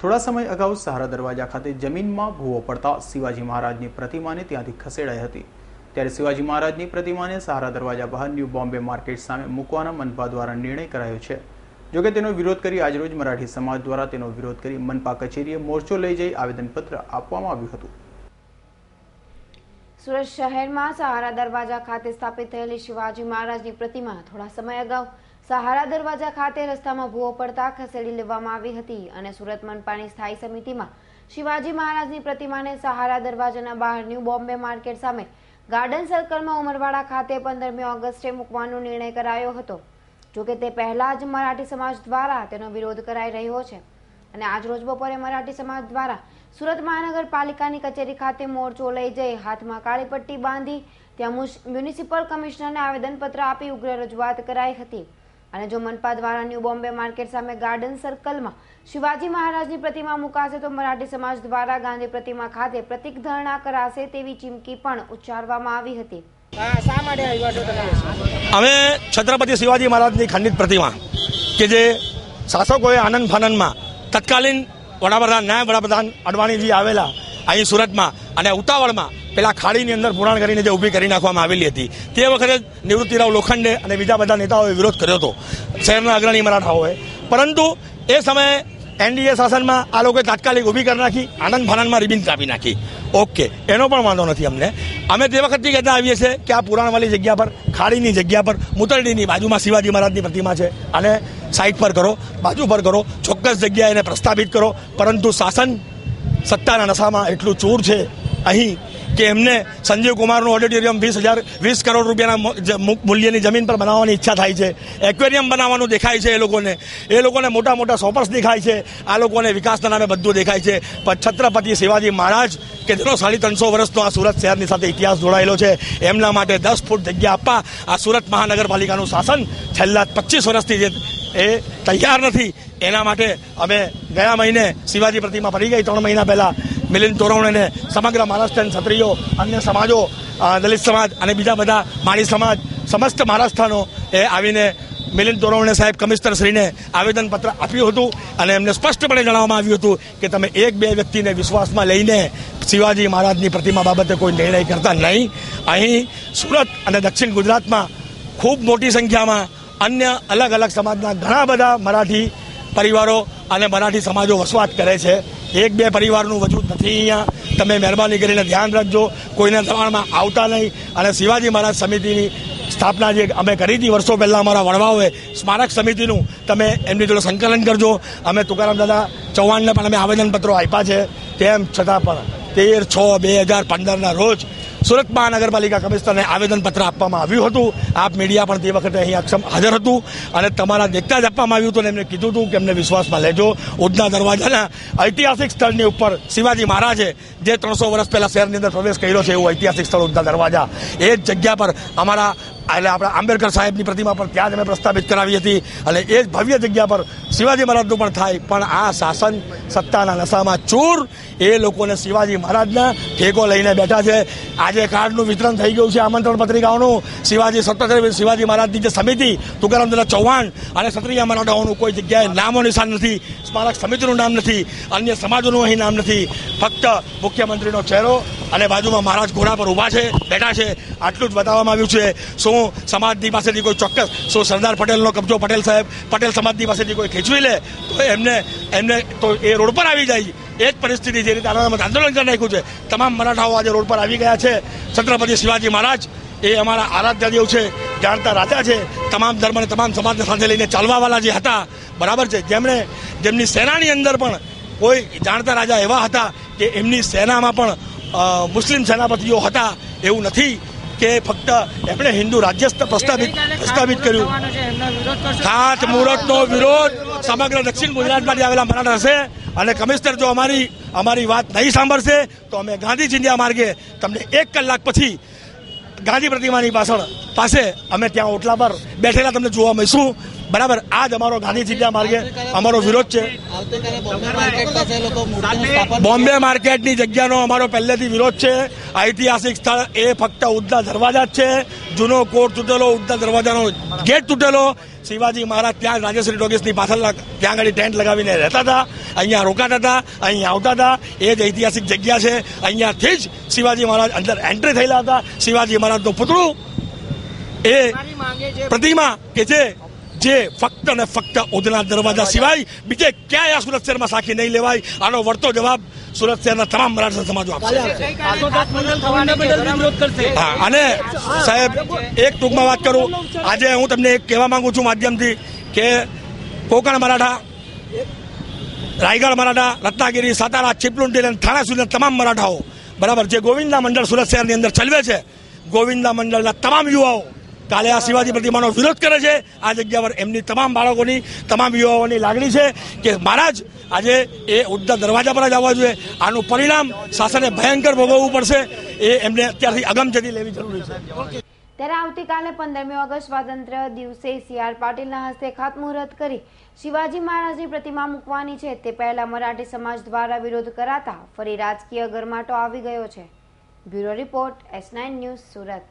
થોડા સમય અગાઉ સહારા દરવાજા ખાતે જમીનમાં ભૂવો પડતા શિવાજી મહારાજની પ્રતિમાને ત્યાંથી ખસેડાઈ હતી. ત્યારે શિવાજી મહારાજની પ્રતિમાને સહારા દરવાજા બહાર ન્યૂ બોમ્બે માર્કેટ સામે મૂકવાના મનપા દ્વારા નિર્ણય કરાયો છે. જોકે તેનો વિરોધ કરી આજરોજ મરાઠી સમાજ દ્વારા તેનો વિરોધ કરી મનપા કચેરીએ મોરચો લઈ જઈ આવેદનપત્ર આપવામાં આવ્યું હતું. સુરત શહેરમાં સહારા દરવાજા ખાતે સ્થાપિત થયેલી શિવાજી મહારાજની પ્રતિમા થોડા સમય અગાઉ સહારા દરવાજા ખાતે રસ્તામાં ભૂવો પડતા ખસેડી લેવામાં આવી હતી અને સુરત મનપાની સ્થાયી સમિતિમાં શિવાજી મહારાજની પ્રતિમાને સહારા દરવાજાના બહાર ન્યૂ બોમ્બે માર્કેટ સામે ગાર્ડન સર્કલમાં ઉમરવાડા ખાતે પંદરમી ઓગસ્ટે મૂકવાનો નિર્ણય કરાયો હતો. જોકે તે પહેલા જ મરાઠી સમાજ દ્વારા તેનો વિરોધ કરાઈ રહ્યો છે. અને આજ રોજ બપોરે મરાઠી સમાજ દ્વારા સુરત મહાનગરપાલિકાની કચેરી ખાતે મોરચો લઈ જઈ હાથમાં કાળી પટ્ટી બાંધી ત્યાં મ્યુનિસિપલ કમિશનરને આવેદનપત્ર આપી ઉગ્ર રજૂઆત કરાઈ હતી. અને જો મનપા દ્વારા ન્યૂ બોમ્બે માર્કેટ સામે ગાર્ડન સર્કલમાં શિવાજી મહારાજની પ્રતિમા મુકાશે તો મરાઠી સમાજ દ્વારા ગાંધી પ્રતિમા ખાતે પ્રતિક ધરણા કરાશે તેવી ચીમકી પણ ઉચ્ચારવામાં આવી હતી. અમે છત્રપતિ શિવાજી મહારાજની ખંડિત પ્રતિમા કે જે શાસકોએ આનંદ ફાનંદમાં તત્કાલીન વડાપ્રધાન નાયબ વડાપ્રધાન અડવાણીજી આવેલા અહીં સુરતમાં અને ઉતાવળમાં પેલા ખાડીની અંદર પુરાણ કરીને જે ઊભી કરી નાખવામાં આવેલી હતી, તે વખતે નિવૃત્તિરાવ લોખંડે અને બીજા બધા નેતાઓએ વિરોધ કર્યો હતો. શહેરના અગ્રણી મરાઠાઓએ પરંતુ એ સમયે એનડીએ શાસનમાં આ લોકોએ તાત્કાલિક ઊભી કરી નાખી, આનંદ ફાનંદમાં રિબિન કાપી નાખી. ઓકે, એનો પણ વાંધો નથી અમને. અમે તે વખતથી કહેતા આવીએ છીએ કે આ પુરાણવાળી જગ્યા પર, ખાડીની જગ્યા પર, મુતરડીની બાજુમાં શિવાજી મહારાજની પ્રતિમા છે. અને સાઈડ પર કરો, બાજુ પર કરો, ચોક્કસ જગ્યાએ એને પ્રસ્થાપિત કરો. પરંતુ શાસન સત્તાના નશામાં એટલું ચૂર છે. અહીં કે એમને સંજીવ કુમારનું ઓડિટોરિયમ વીસ હજાર, વીસ કરોડ રૂપિયાના મૂલ્યની જમીન પર બનાવવાની ઈચ્છા થાય છે. એક્વેરિયમ બનાવવાનું દેખાય છે એ લોકોને. એ લોકોને મોટા મોટા સોપર્સ દેખાય છે. આ લોકોને વિકાસના નામે બધું દેખાય છે. પણ છત્રપતિ શિવાજી મહારાજ, કે જેનો સાડી ત્રણસો વર્ષનો આ સુરત શહેરની સાથે ઇતિહાસ જોડાયેલો છે, એમના માટે દસ ફૂટ જગ્યા આપવા આ સુરત મહાનગરપાલિકાનું શાસન છેલ્લા પચીસ વર્ષથી જે એ તૈયાર નથી, એના માટે અમે ગયા મહિને શિવાજી પ્રતિમા પડી ગઈ ત્રણ મહિના પહેલા. મિલિંદ તોરવણેને સમગ્ર મહારાષ્ટ્રના ક્ષત્રિયો, અન્ય સમાજો દલિત સમાજ અને બીજા બધા માળી સમાજ, સમસ્ત મહારાષ્ટ્રનો એ આવીને મિલિંદ તોરવણે સાહેબ કમિશનર શ્રીને આવેદનપત્ર આપ્યું હતું અને એમને સ્પષ્ટપણે જણાવવામાં આવ્યું હતું કે તમે એક બે વ્યક્તિને વિશ્વાસમાં લઈને શિવાજી મહારાજની પ્રતિમા બાબતે કોઈ નિર્ણય કરતા નહીં. અહીં સુરત અને દક્ષિણ ગુજરાતમાં ખૂબ મોટી સંખ્યામાં અન્ય અલગ અલગ સમાજના ઘણા બધા મરાઠી પરિવારો અને મરાઠી સમાજો વસવાટ કરે છે. એક બે પરિવારનું વજૂદ નથી અહીંયા. તમે મહેરબાની કરીને ધ્યાન રાખજો. કોઈના દબાણમાં આવતા નહીં. અને શિવાજી મહારાજ સમિતિની સ્થાપના જે અમે કરી હતી વર્ષો પહેલાં અમારા વડવાઓએ, સ્મારક સમિતિનું, તમે એમની જોડે સંકલન કરજો. અમે તુકારામ દાદા ચૌહાણને પણ અમે આવેદનપત્રો આપ્યા છે. તેમ છતાં પણ તેર છ બે હજાર પંદરના રોજ સુરત મહાનગરપાલિકા કમિશનરને આવેદનપત્ર આપવામાં આવ્યું હતું. આપ મીડિયા પણ તે વખતે અહીં અક્ષમ હાજર હતું અને તમારા દેખતા જ આપવામાં આવ્યું હતું અને એમને કીધું હતું કે એમને વિશ્વાસમાં લેજો. ઉદના દરવાજાના ઐતિહાસિક સ્થળની ઉપર શિવાજી મહારાજે જે ત્રણસો વર્ષ પહેલાં શહેરની અંદર પ્રવેશ કર્યો છે એવું ઐતિહાસિક સ્થળ ઉડના દરવાજા. એ જ જગ્યા પર અમારા એટલે આપણા આંબેડકર સાહેબની પ્રતિમા પર ત્યાં જ અમે પ્રસ્થાપિત કરાવી હતી. અને એ જ ભવ્ય જગ્યા પર શિવાજી મહારાજનું પણ થાય. પણ આ શાસન સત્તાના નશામાં ચૂર, એ લોકોને શિવાજી મહારાજના ઠેકો લઈને બેઠા છે. આજે કાર્ડનું વિતરણ થઈ ગયું છે આમંત્રણ પત્રિકાઓનું. શિવાજી સત્તર શિવાજી મહારાજની જે સમિતિ તુકારામ દાદા ચૌહાણ અને ક્ષત્રિય મરાઠાઓનું કોઈ જગ્યાએ નામો નિશાન નથી. સ્મારક સમિતિનું નામ નથી. અન્ય સમાજોનું અહીં નામ નથી. ફક્ત મુખ્યમંત્રીનો ચહેરો અને બાજુમાં મહારાજ ઘોડા પર ઊભા છે, બેઠા છે. આટલું જ બતાવવામાં આવ્યું છે. શું સમાજની પાસેથી કોઈ ચોક્કસ, શું સરદાર પટેલનો કબજો પટેલ સાહેબ, પટેલ સમાજની પાસેથી કોઈ ખેંચવી લે? તો એમને એમને તો એ રોડ પર આવી જાય. એ જ પરિસ્થિતિ જે રીતે આંદોલન કરી નાખ્યું છે. તમામ મરાઠાઓ આજે રોડ પર આવી ગયા છે. છત્રપતિ શિવાજી મહારાજ, એ અમારા આરાધ્ય દેવ છે, જાણતા રાજા છે. તમામ ધર્મ તમામ સમાજને સાથે લઈને ચાલવાવાળા જે હતા, બરાબર છે. જેમણે, જેમની સેનાની અંદર પણ કોઈ જાણતા રાજા એવા હતા કે એમની સેનામાં પણ મુસ્લિમ સેનાપતિઓ હતા એવું નથી કે ફક્ત એમણે હિન્દુ રાજ્ય પ્રસ્થાપિત પ્રસ્થાપિત કર્યું. ખાત મુહૂર્તનો વિરોધ સમગ્ર દક્ષિણ ગુજરાતમાંથી આવેલા મરાઠા હશે. અને કમિશનર જો અમારી અમારી વાત નહીં સાંભળશે તો અમે ગાંધી ચિંધ્યા માર્ગે તમને એક કલાક પછી ગાંધી પ્રતિમાની પાછળ પાસે અમે ત્યાં ઓટલા પર બેઠેલા તમને જોવા મળીશું. બરાબર આ જ અમારો ગાંધી જગ્યા માર્ગે અમારો વિરોધ છે. બોમ્બે માર્કેટની જગ્યાનો અમારો પહેલેથી વિરોધ છે. ઐતિહાસિક સ્થળ એ ફક્ત ઉદ્દા દરવાજા જ છે. જૂનો કોટ તૂટેલો ઉદ્દા દરવાજાનો ગેટ તૂટેલો. શિવાજી મહારાજ ત્યાં રાજેશ્રી ટોકીસની પાછળ ત્યાં આગળ ટેન્ટ લગાવીને રહેતા હતા. અહીંયા રોકાતા હતા અહીંયા આવતા હતા. એ જ ઐતિહાસિક જગ્યા છે. અહીંયાથી જ શિવાજી મહારાજ અંદર એન્ટ્રી થયેલા હતા. શિવાજી મહારાજનું પુતળું એ પ્રતિમા કે જે જે ફક્ત અને ફક્ત ઓદના દરવાજા સિવાય બીજે ક્યાંય આ સુરત શહેરમાં સાખી નહીં લેવાય. આનો વળતો જવાબ સુરત શહેરના તમામ મરાઠા સમાજો આપશે. હા અને સાહેબ એક ટૂંકમાં વાત કરું. આજે હું તમને એક કહેવા માંગુ છું માધ્યમથી કે કોકણ મરાઠા રાયગઢ મરાઠા રત્નાગીરી સાતારા ચીપલુંડી અને થાણા સુધીના તમામ મરાઠાઓ બરાબર જે ગોવિંદા મંડળ સુરત શહેરની અંદર ચલવે છે ગોવિંદા મંડળના તમામ યુવાઓ કાલે આ શિવાજી પ્રતિમાનો વિરોધ કરે છે. આ જગ્યા પર એમની તમામ બાળકોની, તમામ યુવાઓની લાગણી છે કે મહારાજ, આજે એ ઉડતા દરવાજા પર જ આવવા જોઈએ. આનું પરિણામ શાસને ભયંકર ભોગવવું પડશે. એ એમને અત્યારથી અગમચેતી લેવી જરૂરી છે. ત્યારે આવતીકાલે પંદરમી ઓગસ્ટ સ્વાતંત્ર્ય દિવસે સી આર પાટીલના હસ્તે ખાતમુહૂર્ત કરી શિવાજી મહારાજની પ્રતિમા મૂકવાની છે. તે પહેલા મરાઠી સમાજ દ્વારા વિરોધ કરાતા ફરી રાજકીય ગરમાટો આવી ગયો છે. Bureau report S nine news Surat.